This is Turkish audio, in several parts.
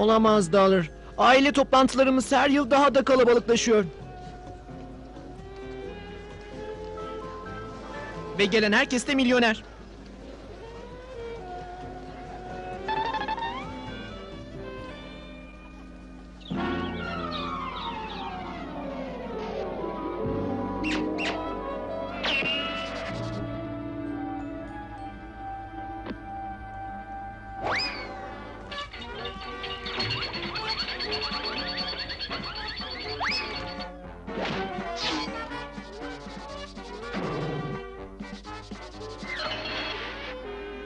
Olamaz Dollar. Aile toplantılarımız her yıl daha da kalabalıklaşıyor. Ve gelen herkes de milyoner.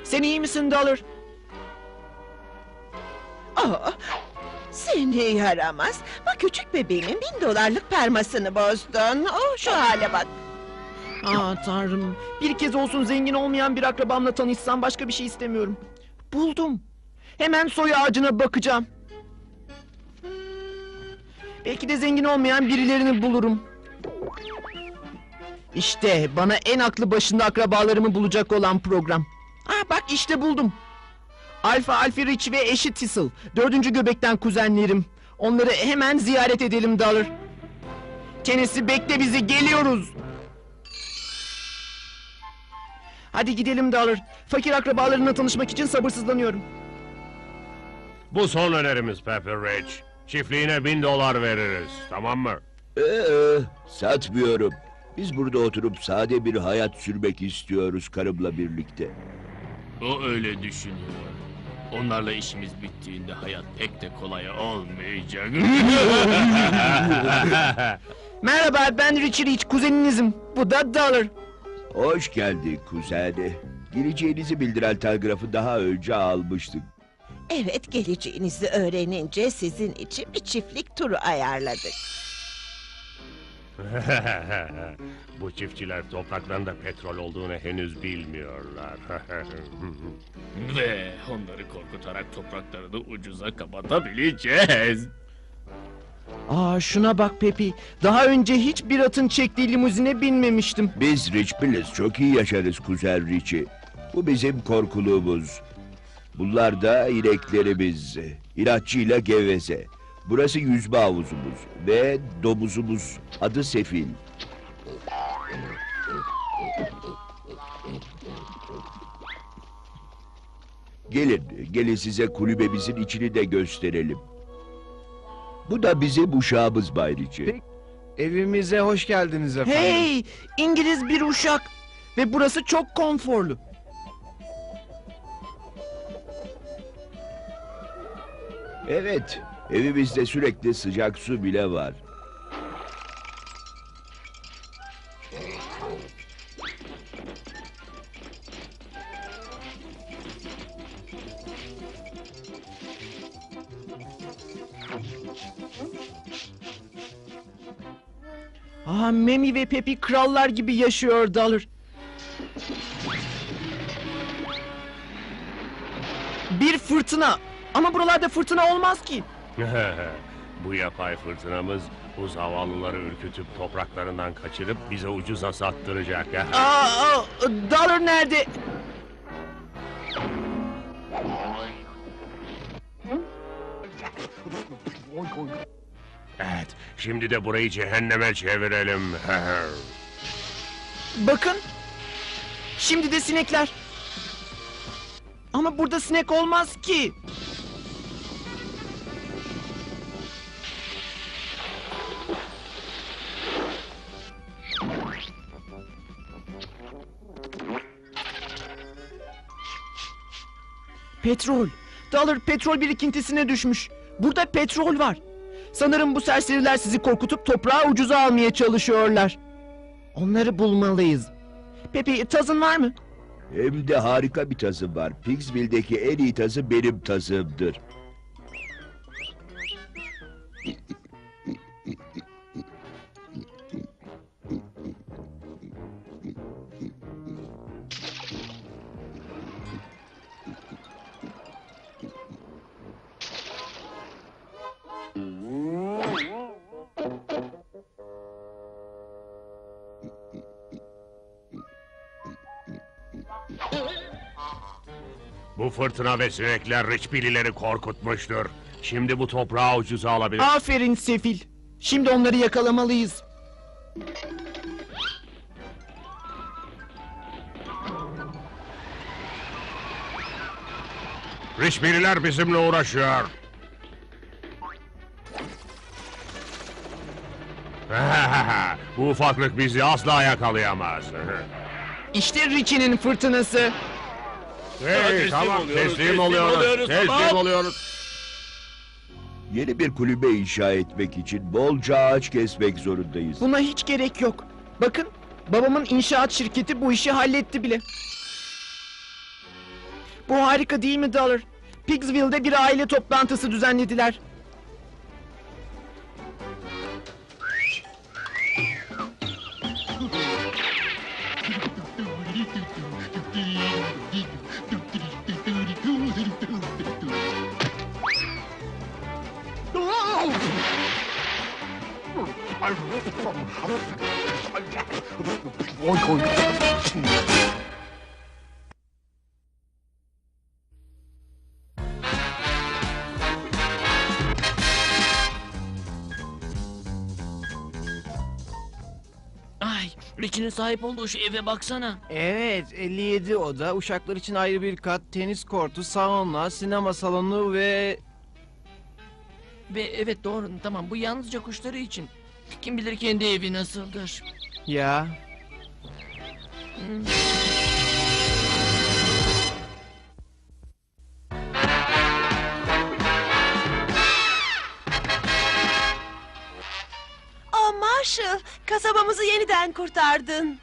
Sen iyi misin Dollar? Oh, seni yaramaz. Bak küçük bebeğimin bin dolarlık permasını bozdun. Oh şu hale bak. Aa tanrım. Bir kez olsun zengin olmayan bir akrabamla tanışsam başka bir şey istemiyorum. Buldum. Hemen soy ağacına bakacağım. Belki de zengin olmayan birilerini bulurum. İşte bana en aklı başında akrabalarımı bulacak olan program. Ah bak işte buldum. Alfa Alfi ve eşi Thistle. Dördüncü göbekten kuzenlerim. Onları hemen ziyaret edelim Dollar. Çenesi bekle bizi geliyoruz. Hadi gidelim Dollar. Fakir akrabalarına tanışmak için sabırsızlanıyorum. Bu son önerimiz Pepper Rich. Çiftliğine bin dolar veririz. Tamam mı? Ee, satmıyorum. Biz burada oturup sade bir hayat sürmek istiyoruz karımla birlikte. O öyle düşünüyor. Onlarla işimiz bittiğinde hayat pek de kolay olmayacak. Merhaba ben Richie Rich kuzeninizim. Bu da Dollar. Hoş geldin kuzeni. Geleceğinizi bildiren telgrafı daha önce almıştık. Evet geleceğinizi öğrenince sizin için bir çiftlik turu ayarladık. Bu çiftçiler topraklarında petrol olduğunu henüz bilmiyorlar. Ve onları korkutarak topraklarını ucuza kapatabileceğiz. Aa şuna bak Pepi. Daha önce hiç bir atın çektiği limuzine binmemiştim. Biz Rich Billiz çok iyi yaşarız kuzen Richie. Bu bizim korkuluğumuz. Bunlar da ineklerimiz. İnatçıyla geveze. Burası yüzme havuzumuz ve domuzumuz. Adı Sefil. Gelin, gelin size kulübemizin içini de gösterelim. Bu da bizim uşağımız Bay Richie. Peki. Evimize hoş geldiniz efendim. Hey İngiliz bir uşak. Ve burası çok konforlu. Evet, evimizde sürekli sıcak su bile var. Aa Memi ve Pepi krallar gibi yaşıyor Dollar. Ama buralarda fırtına olmaz ki. Bu yapay fırtınamız bu zavallıları ürkütüp topraklarından kaçırıp bize ucuza sattıracak. Aa, aa, Dollar nerede? evet, şimdi de burayı cehenneme çevirelim. Bakın. Şimdi de sinekler. Ama burada sinek olmaz ki. Petrol. Dollar petrol birikintisine düşmüş. Burada petrol var. Sanırım bu serseriler sizi korkutup toprağı ucuza almaya çalışıyorlar. Onları bulmalıyız. Pepe tazın var mı? Hem de harika bir tazım var. Pigsville'deki en iyi tazı benim tazımdır. Fırtına ve sinekler Richbillileri korkutmuştur. Şimdi bu toprağı ucuza alabilir. Aferin Sefil. Şimdi onları yakalamalıyız. Rişbiriler bizimle uğraşıyor. bu ufaklık bizi asla yakalayamaz. İşte Richie'nin fırtınası. Hey, tamam teslim oluyoruz. Teslim oluyoruz. Yeni bir kulübe inşa etmek için bolca ağaç kesmek zorundayız. Buna hiç gerek yok. Bakın babamın inşaat şirketi bu işi halletti bile. Bu harika değil mi Dollar? Pigsville'de bir aile toplantısı düzenlediler. Ay, Richie'nin sahip olduğu şu eve baksana. Evet 57 oda, uşaklar için ayrı bir kat, tenis kortu, sauna, sinema salonu ve... Ve evet doğru tamam bu yalnızca kuşları için. Kim bilir kendi evi nasıldır. Ya Oh Marshall, kasabamızı yeniden kurtardın.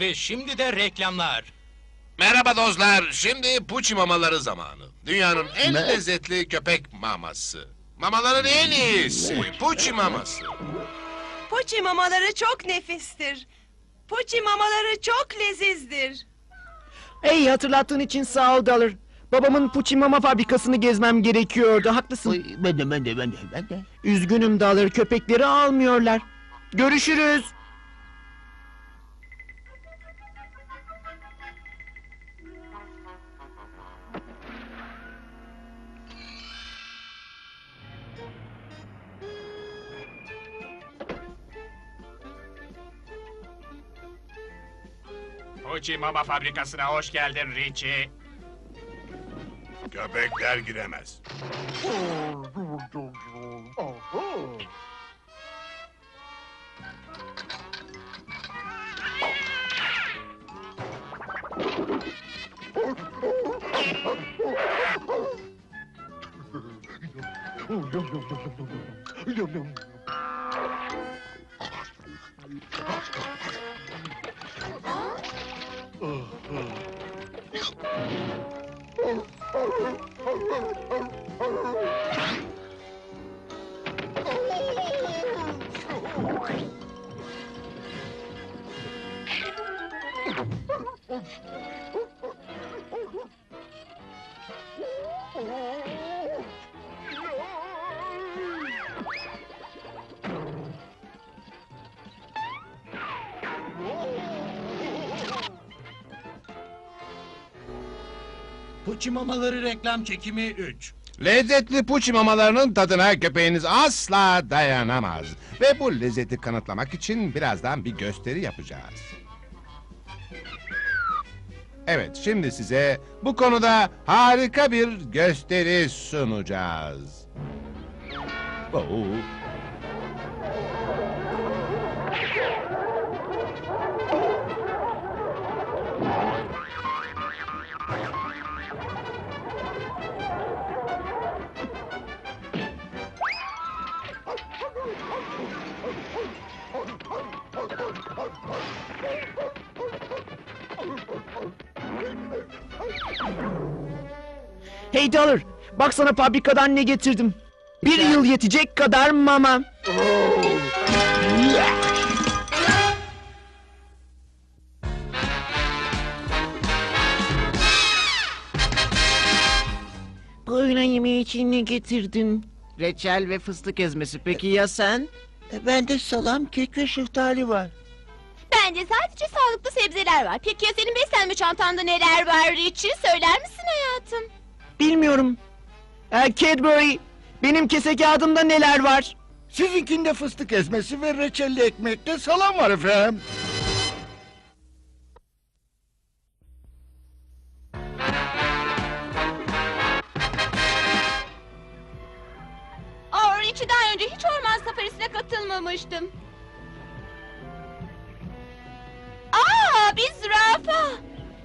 Ve şimdi de reklamlar. Merhaba dostlar. Şimdi puçi mamaları zamanı. Dünyanın en lezzetli köpek maması. Mamaların en iyisi. Puçi maması. Poçi mamaları çok nefistir. Poçi mamaları çok lezizdir. Hey hatırlattığın için sağ ol Dollar. Babamın Pucci Mama fabrikasını gezmem gerekiyordu. Haklısın. Ben de ben de ben de ben de. Üzgünüm Dollar. Köpekleri almıyorlar. Görüşürüz. Poçi Mama fabrikasına hoş geldin Richie. Köpekler giremez. Oh, Poçi Mamaları reklam çekimi 3. Lezzetli puçi mamalarının tadına köpeğiniz asla dayanamaz. Ve bu lezzeti kanıtlamak için birazdan bir gösteri yapacağız. Evet, şimdi size bu konuda harika bir gösteri sunacağız. Oo. Hey Dollar. Bak sana fabrikadan ne getirdim. Bir yıl yetecek kadar mama. Öğlen yemeği için ne getirdin? reçel ve fıstık ezmesi. Peki ya sen? E, Bende salam, kek ve şeftali var. Bence sadece sağlıklı sebzeler var. Peki ya senin beslenme çantanda neler var Richie? Söyler misin hayatım? Bilmiyorum. Ee, Cadbury, benim kese kağıdımda neler var? Sizinkinde fıstık ezmesi ve reçelli ekmekte salam var efendim. Aa, Richie daha önce hiç orman safarisine katılmamıştım. Aa, bir zürafa.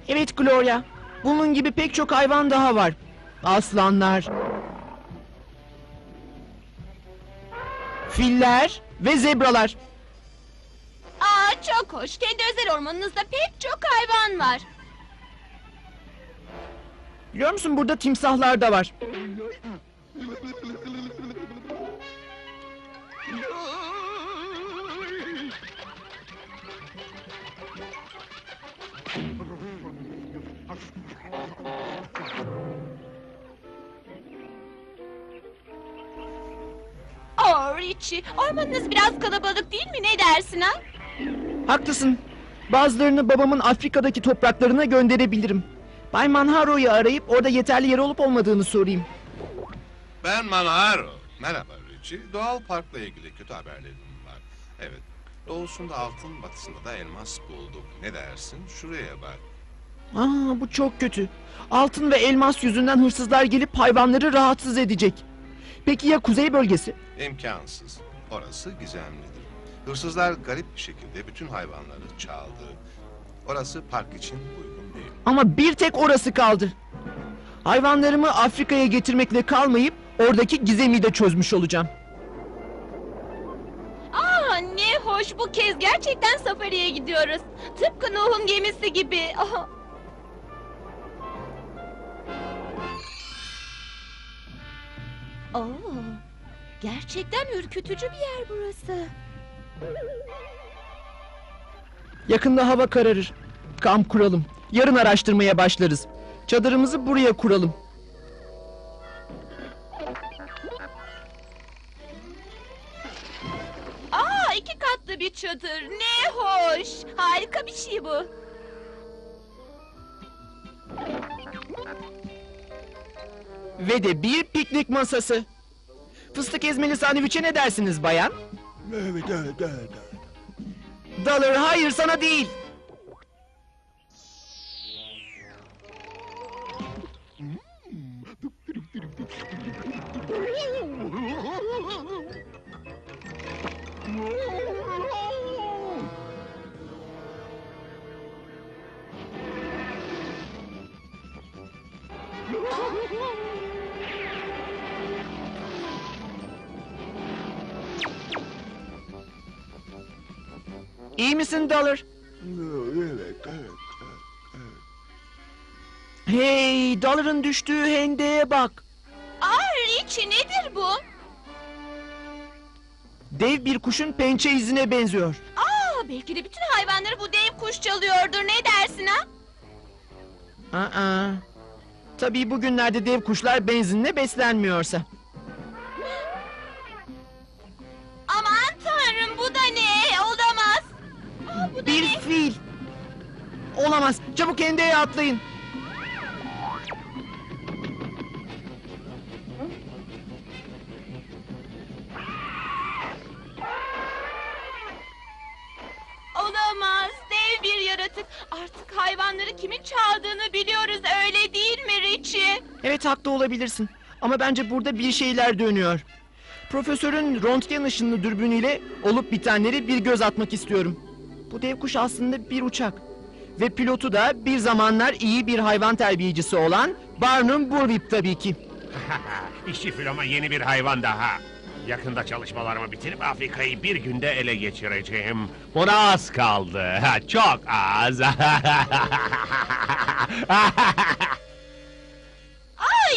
Evet Gloria, bunun gibi pek çok hayvan daha var. Aslanlar, filler ve zebralar. Aa, çok hoş. Kendi özel ormanınızda pek çok hayvan var. Biliyor musun burada timsahlar da var. Richie, ormanınız biraz kalabalık değil mi? Ne dersin ha? Haklısın. Bazılarını babamın Afrika'daki topraklarına gönderebilirim. Bay Manharo'yu arayıp orada yeterli yer olup olmadığını sorayım. Ben Manharo. Merhaba Richie. Doğal parkla ilgili kötü haberlerim var. Evet. Doğusunda altın, batısında da elmas bulduk. Ne dersin? Şuraya bak. Aa bu çok kötü. Altın ve elmas yüzünden hırsızlar gelip hayvanları rahatsız edecek. Peki ya kuzey bölgesi? İmkansız. Orası gizemlidir. Hırsızlar garip bir şekilde bütün hayvanları çaldı. Orası park için uygun değil. Ama bir tek orası kaldı. Hayvanlarımı Afrika'ya getirmekle kalmayıp oradaki gizemi de çözmüş olacağım. Aa, ne hoş. Bu kez gerçekten safariye gidiyoruz. Tıpkı Nuh'un gemisi gibi. Oo, gerçekten ürkütücü bir yer burası. Yakında hava kararır. Kamp kuralım. Yarın araştırmaya başlarız. Çadırımızı buraya kuralım. Aa, iki katlı bir çadır. Ne hoş. Harika bir şey bu. Ve de bir piknik masası. Fıstık ezmeli sandviçe ne dersiniz bayan? Evet, evet, evet. Dollar hayır sana değil. İyi misin Dollar? Evet, evet. Hey, Dollar'ın düştüğü hendeye bak. Aa, Richie nedir bu? Dev bir kuşun pençe izine benziyor. Aa, belki de bütün hayvanları bu dev kuş çalıyordur. Ne dersin ha? Aa. Tabii bugünlerde dev kuşlar benzinle beslenmiyorsa. Olamaz. Çabuk hendeye atlayın. Olamaz. Dev bir yaratık. Artık hayvanları kimin çaldığını biliyoruz öyle değil mi Richie? Evet haklı olabilirsin. Ama bence burada bir şeyler dönüyor. Profesörün röntgen ışınlı dürbünüyle olup bitenleri bir göz atmak istiyorum. Bu dev kuş aslında bir uçak. Ve pilotu da bir zamanlar iyi bir hayvan terbiyecisi olan Barnum Bullwhip tabii ki. İşçi filoma yeni bir hayvan daha. Yakında çalışmalarımı bitirip Afrika'yı bir günde ele geçireceğim. Buna az kaldı. Çok az. Aa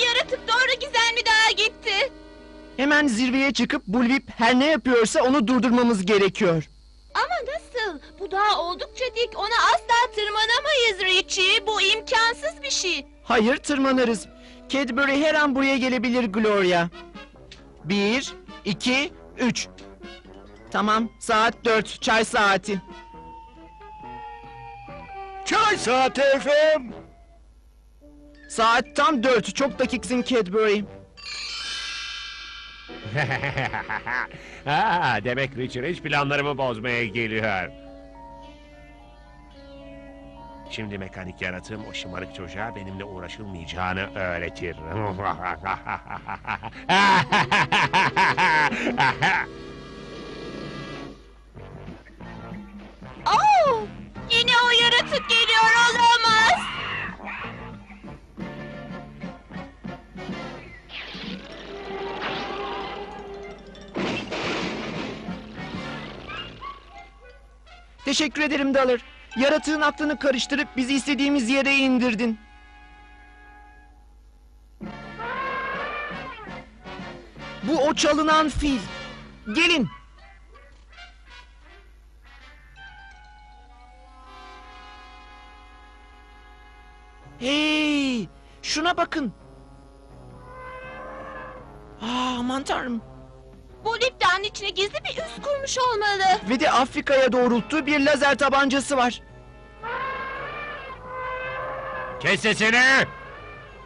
yaratık doğru gizemli dağa gitti. Hemen zirveye çıkıp Bullwhip her ne yapıyorsa onu durdurmamız gerekiyor. Ama nasıl? Bu dağ oldukça dik. Ona asla tırmanamayız Richie. Bu imkansız bir şey. Hayır tırmanırız. Cadbury her an buraya gelebilir Gloria. Bir, iki, üç. Tamam saat dört çay saati. Çay saati efendim. Saat tam dört. Çok dakiksin Cadbury. ha, demek Richard hiç planlarımı bozmaya geliyor. Şimdi mekanik yaratığım o şımarık çocuğa benimle uğraşılmayacağını öğretir. Oo, yine o yaratık geliyor olamaz. Teşekkür ederim Dalır. Yaratığın aklını karıştırıp bizi istediğimiz yere indirdin. Bu o çalınan fil. Gelin. Hey! Şuna bakın. Aa, aman tanrım. Bu liptanın içine gizli bir üs kurmuş olmalı. Ve de Afrika'ya doğrulttuğu bir lazer tabancası var. Kes sesini!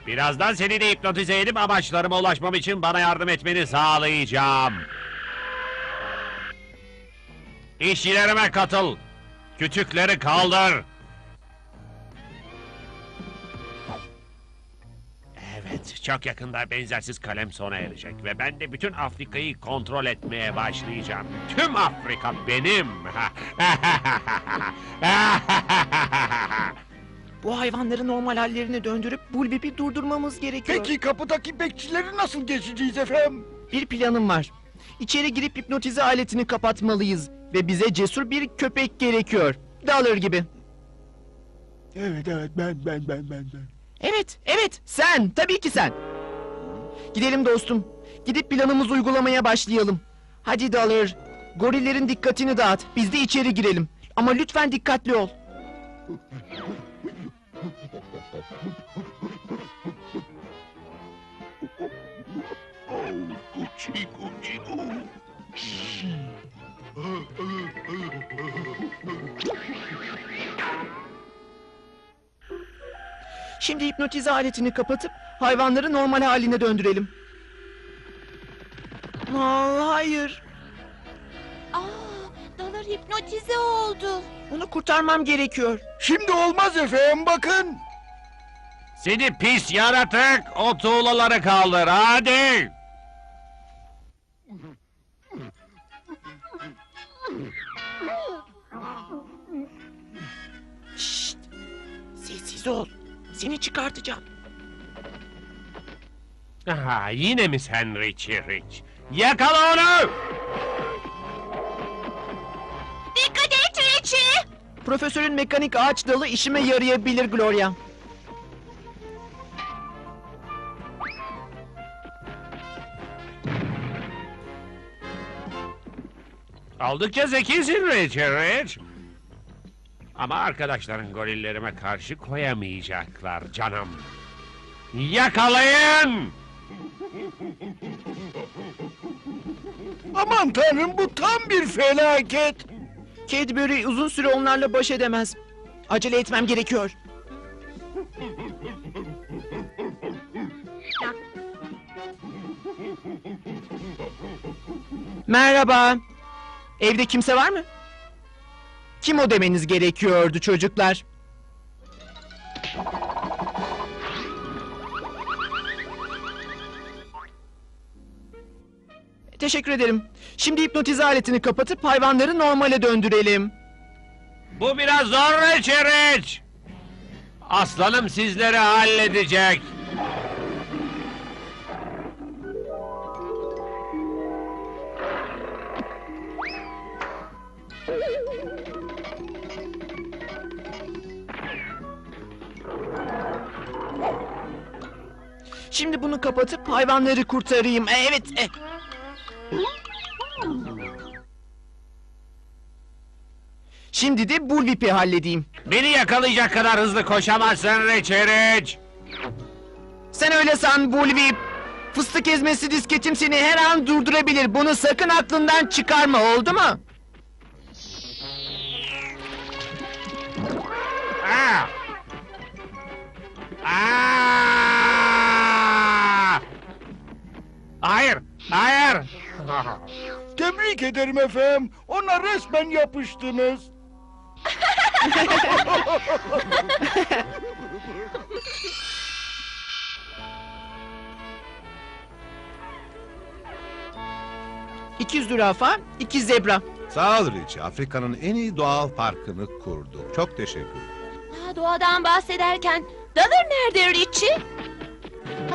Birazdan seni de hipnotize edip amaçlarıma ulaşmam için bana yardım etmeni sağlayacağım. İşçilerime katıl. Kütükleri kaldır. Evet, çok yakında benzersiz kalem sona erecek ve ben de bütün Afrika'yı kontrol etmeye başlayacağım. Tüm Afrika benim. Bu hayvanları normal hallerine döndürüp Bulbip'i durdurmamız gerekiyor. Peki kapıdaki bekçileri nasıl geçeceğiz efendim? Bir planım var. İçeri girip hipnotize aletini kapatmalıyız. Ve bize cesur bir köpek gerekiyor. Dalır gibi. Evet evet ben ben ben ben ben. Evet, evet sen. Tabii ki sen. Gidelim dostum. Gidip planımızı uygulamaya başlayalım. Hadi Dalır. Gorillerin dikkatini dağıt. Biz de içeri girelim. Ama lütfen dikkatli ol. Şimdi hipnotize aletini kapatıp hayvanları normal haline döndürelim. Aa, hayır. Aa, Dalar hipnotize oldu. Onu kurtarmam gerekiyor. Şimdi olmaz efendim bakın. Seni pis yaratık, o tuğlaları kaldır hadi. Şşt! Sessiz ol. Seni çıkartacağım. Aha, yine mi sen Richie Rich? Yakala onu! Dikkat et Richie. Profesörün mekanik ağaç dalı işime yarayabilir Gloria. Oldukça zekisin Richie Rich. Ama arkadaşların gorillerime karşı koyamayacaklar canım. Yakalayın! Aman tanrım bu tam bir felaket. Cadbury uzun süre onlarla baş edemez. Acele etmem gerekiyor. Merhaba. Evde kimse var mı? Kim o demeniz gerekiyordu çocuklar? Teşekkür ederim. Şimdi hipnotize aletini kapatıp hayvanları normale döndürelim. Bu biraz zor Richie Rich. Aslanım sizleri halledecek. Şimdi bunu kapatıp hayvanları kurtarayım. E, Evet. e. Şimdi de Bulbip'i halledeyim. Beni yakalayacak kadar hızlı koşamazsın Richie Rich. Sen öyle san Bulbip. Fıstık ezmesi disketim seni her an durdurabilir. Bunu sakın aklından çıkarma oldu mu? Ah! Ah! Hayır, hayır. Tebrik ederim efendim. Ona resmen yapıştınız. İki zürafa, iki zebra. Sağ ol Richie. Afrika'nın en iyi doğal parkını kurduk. Çok teşekkür ederim. Ha, doğadan bahsederken Dalır nerede Richie?